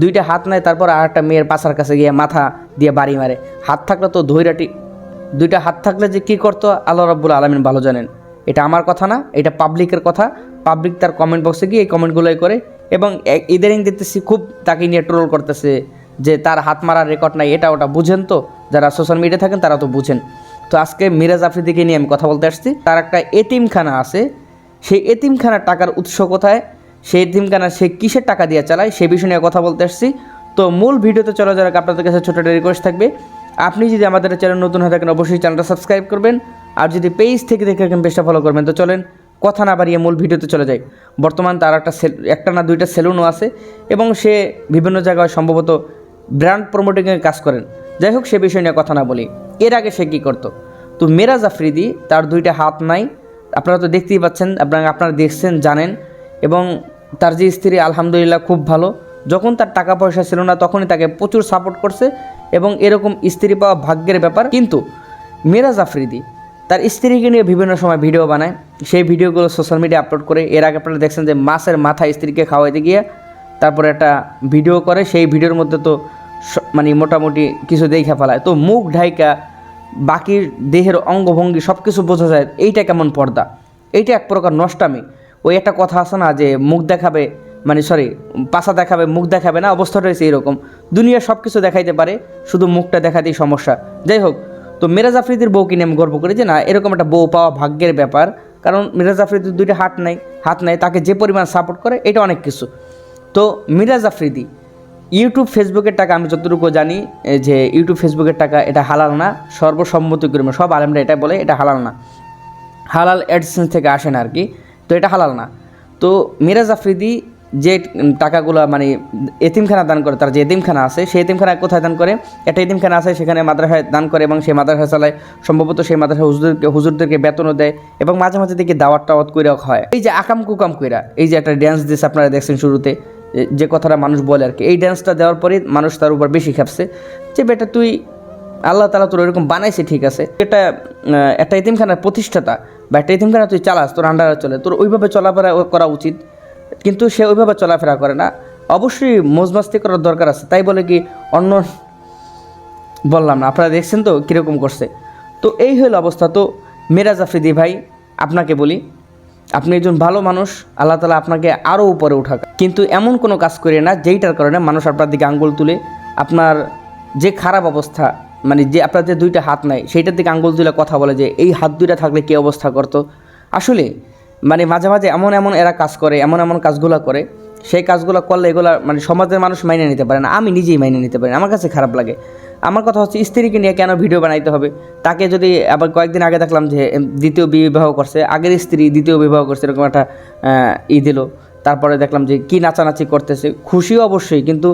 দুইটা হাত নেয় তারপর আর একটা মেয়ের পাশার কাছে গিয়ে মাথা দিয়ে বাড়ি মারে। হাত থাকলে তো ধৈরাটি, দুইটা হাত থাকলে যে কী করতো, আল্লাহ রব্বুল আলমিন ভালো জানেন। এটা আমার কথা না, এটা পাবলিকের কথা। পাবলিক তার কমেন্ট বক্সে গিয়ে এই কমেন্টগুলোই করে। এবং ইদানিং দেখতেছি খুব তাকে নিয়ে ট্রোল করতেছে যে তার হাত মারার রেকর্ড নাই, এটা ওটা বুঝেন তো। যারা সোশ্যাল মিডিয়া থাকেন, তারা তো বুঝেন। তো আজকে মিরাজ আফ্রিদিকে নিয়ে আমি কথা বলতে আসছি। তার একটা এতিমখানা আছে। সেই এতিমখানার টাকার উৎস কোথায়? সেই এতিমখানা সে কিসের টাকা দিয়ে চালায় সে বিষয় নিয়ে কথা বলতে আসছি। তো মূল ভিডিওতে চলে যাওয়ার আপনাদের কাছে ছোটো একটা রিকোয়েস্ট থাকবে, আপনি যদি আমাদের চ্যানেল নতুন হয়ে থাকেন, অবশ্যই চ্যানেলটা সাবস্ক্রাইব করবেন। আর যদি পেজ থেকে দেখে থাকেন পেজটা ফলো করবেন। তো চলেন কথা না বাড়িয়ে মূল ভিডিওতে চলে যাই। বর্তমান তার একটা একটা না দুইটা সেলুনও আছে এবং সে বিভিন্ন জায়গায় সম্ভবত ব্র্যান্ড প্রমোটিংয়ের কাজ করেন। যাই হোক, সে বিষয় নিয়ে কথা না বলি। এর আগে সে কী করতো? তো মেরাজ আফ্রিদি, তার দুইটা হাত নাই। আপনারা তো দেখতেই পাচ্ছেন, আপনারা আপনারা দেখছেন, জানেন এবং তার যে স্ত্রী, আলহামদুলিল্লাহ খুব ভালো। যখন তার টাকা পয়সা ছিল না, তখনই তাকে প্রচুর সাপোর্ট করছে এবং এরকম স্ত্রী পাওয়া ভাগ্যের ব্যাপার। কিন্তু মেরাজ আফ্রিদি, তার স্ত্রীকে নিয়ে বিভিন্ন সময় ভিডিও বানায়। সেই ভিডিওগুলো সোশ্যাল মিডিয়া আপলোড করে এর আগে আপনারা দেখছেন যে মাছের মাথা স্ত্রীকে খাওয়াইতে গিয়ে তারপরে একটা ভিডিও করে। সেই ভিডিওর মধ্যে তো মানে মোটামুটি কিছু দেখে ফেলায়। তো মুখ ঢাইকা, বাকি দেহের অঙ্গভঙ্গি সব কিছু বোঝা যায়, এইটা কেমন পর্দা? এইটা এক প্রকার নষ্টামি। ওই একটা কথা আছে না যে মুখ দেখাবে মানে সরি পাশা দেখাবে, মুখ দেখাবে না, অবস্থাটা হয়েছে এরকম। দুনিয়া সব কিছু দেখাইতে পারে, শুধু মুখটা দেখাতেই সমস্যা। যাই হোক, তো মিরাজ আফ্রিদির বউকে নিয়ে আমি গর্ব করি যে না, এরকম একটা বউ পাওয়া ভাগ্যের ব্যাপার। কারণ মিরাজ আফ্রিদির দুইটা হাত নাই হাত নাই, তাকে যে পরিমাণ সাপোর্ট করে, এটা অনেক কিছু। তো মিরাজ আফ্রিদি, ইউটিউব, ফেসবুকের টাকা আমি যতটুকু জানি যে ইউটিউব, ফেসবুকের টাকা এটা হালাল না, সর্বসম্মতিক্রমে সব আলেমরা এটা বলে, এটা হালাল না। হালাল অ্যাডসেন্স থেকে আসে না আর কি। তো এটা হালাল না। তো মিরাজ আফ্রিদি যে টাকাগুলো মানে এতিমখানা দান করে, তার যে এতিমখানা আছে, সেই এতিমখানা কোথায় দান করে? একটা এতিমখানা আছে, সেখানে মাদ্রাসায় দান করে এবং সেই মাদ্রাসা চালায়। সম্ভবত সেই মাদ্রাসা হুজুরকে হুজুরদেরকে বেতনও দেয় এবং মাঝে মাঝে দেখি দাওয়াত টাওয়াত করে হয় এই যে আকাম কুকাম কইরা, এই যে একটা ড্যান্স দিয়েছে আপনারা দেখছেন শুরুতে, যে কথাটা মানুষ বলে আর কি। এই ড্যান্সটা দেওয়ার পরে মানুষ তার উপর বেশি খাপছে। যে বেটা তুই আল্লাহ তালা তোর এরকম বানাইছে, ঠিক আছে? এটা একটা ইতিমখানার প্রতিষ্ঠাতা, বা একটা ইতিমখানা তুই চালাস, তোর আন্ডারে চলে। তোর ওইভাবে চলাফেরা করা উচিত, কিন্তু সে ওইভাবে চলাফেরা করে না। অবশ্যই মজমাস্তি করার দরকার আছে। তাই বলে কি, অন্য, বললাম না, আপনারা দেখছেন তো কীরকম করছে। তো এই হলো অবস্থা। তো মেরাজ আফ্রিদি ভাই, আপনাকে বলি, আপনি একজন ভালো মানুষ, আল্লাহ তালা আপনাকে আরও উপরে উঠাক। কিন্তু এমন কোনো কাজ করে না, যেইটার কারণে মানুষ আপনার দিকে আঙ্গুল তুলে, আপনার যে খারাপ অবস্থা মানে যে আপনার যে দুইটা হাত নাই, সেইটার দিকে আঙ্গুল তুলে কথা বলে যে, এই হাত দুইটা থাকলে কী অবস্থা করতো? আসলে মানে মাঝে মাঝে এমন এমন এরা কাজ করে, এমন এমন কাজগুলো করে, সেই কাজগুলো করলে এগুলো মানে সমাজের মানুষ মাইনে নিতে পারে না, আমি নিজেই মাইনে নিতে পারি আমার কাছে খারাপ লাগে। আমার কথা হচ্ছে, স্ত্রীকে নিয়ে কেন ভিডিও বানাইতে হবে? তাকে যদি আবার কয়েকদিন আগে দেখলাম যে দ্বিতীয় বিবাহ করছে, আগের স্ত্রী দ্বিতীয় বিবাহ করছে, এরকম একটা ই দিল। তারপরে দেখলাম যে, কী নাচানাচি করতেছে খুশি অবশ্যই, কিন্তু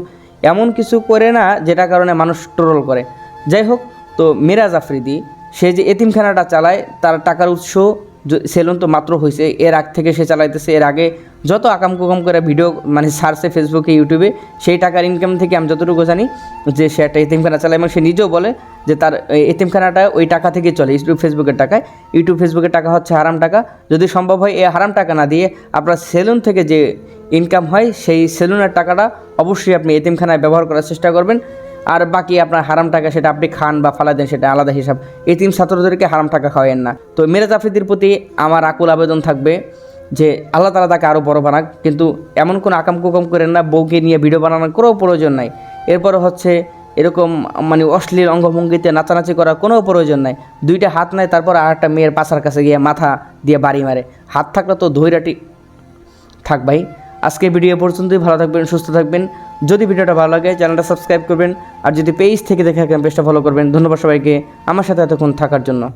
এমন কিছু করে না যেটা কারণে মানুষ ট্রোল করে। যাই হোক, তো মিরাজ আফ্রিদি, সে যে এতিমখানাটা চালায়, তার টাকার উৎস সেলুন তো মাত্র হয়েছে এর আগ থেকে সে চালাইতেছে, এর আগে যত আকাম কুকাম করে ভিডিও মানে সার্চে ফেসবুকে, ইউটিউবে, সেই টাকার ইনকাম থেকে আমি যতটুকু জানি যে সে একটা এতিমখানা চালায় এবং সে নিজেও বলে যে তার এতিমখানাটা ওই টাকা থেকে চলে, ইউটিউব ফেসবুকের টাকায়। ইউটিউব ফেসবুকের টাকা হচ্ছে হারাম টাকা। যদি সম্ভব হয় এই হারাম টাকা না দিয়ে আপনার সেলুন থেকে যে ইনকাম হয়, সেই সেলুনের টাকাটা অবশ্যই আপনি এতিমখানায় ব্যবহার করার চেষ্টা করবেন। আর বাকি আপনার হারাম টাকা সেটা আপনি খান বা ফালা দেন, সেটা আলাদা হিসাব। এতিম ছাত্রদেরকে হারাম টাকা খাওয়ায়েন না। তো মেরাজ আফ্রিদির প্রতি আমার আকুল আবেদন থাকবে যে আল্লাহ তালা তাকে আরও বড় বানাক। কিন্তু এমন কোনো আকাম কুকাম করেন না, বউকে নিয়ে ভিডিও বানানোর কোনো প্রয়োজন নাই। এরপরে হচ্ছে এরকম মানে অশ্লীল অঙ্গভঙ্গিতে নাচানাচি করার কোনো প্রয়োজন নাই। দুইটা হাত নাই, তারপর আর একটা মেয়ের পাশার কাছে গিয়ে মাথা দিয়ে বাড়ি মারে। হাত থাকলে তো ধৈরাটি থাক ভাই। আজকে ভিডিও পর্যন্তই, ভালো থাকবেন, সুস্থ থাকবেন। যদি ভিডিওটা ভালো লাগে, চ্যানেলটা সাবস্ক্রাইব করবেন, আর যদি পেজ থেকে দেখে থাকেন, পেজটা ফলো করবেন। ধন্যবাদ সবাইকে, আমার সাথে এতক্ষণ থাকার জন্য।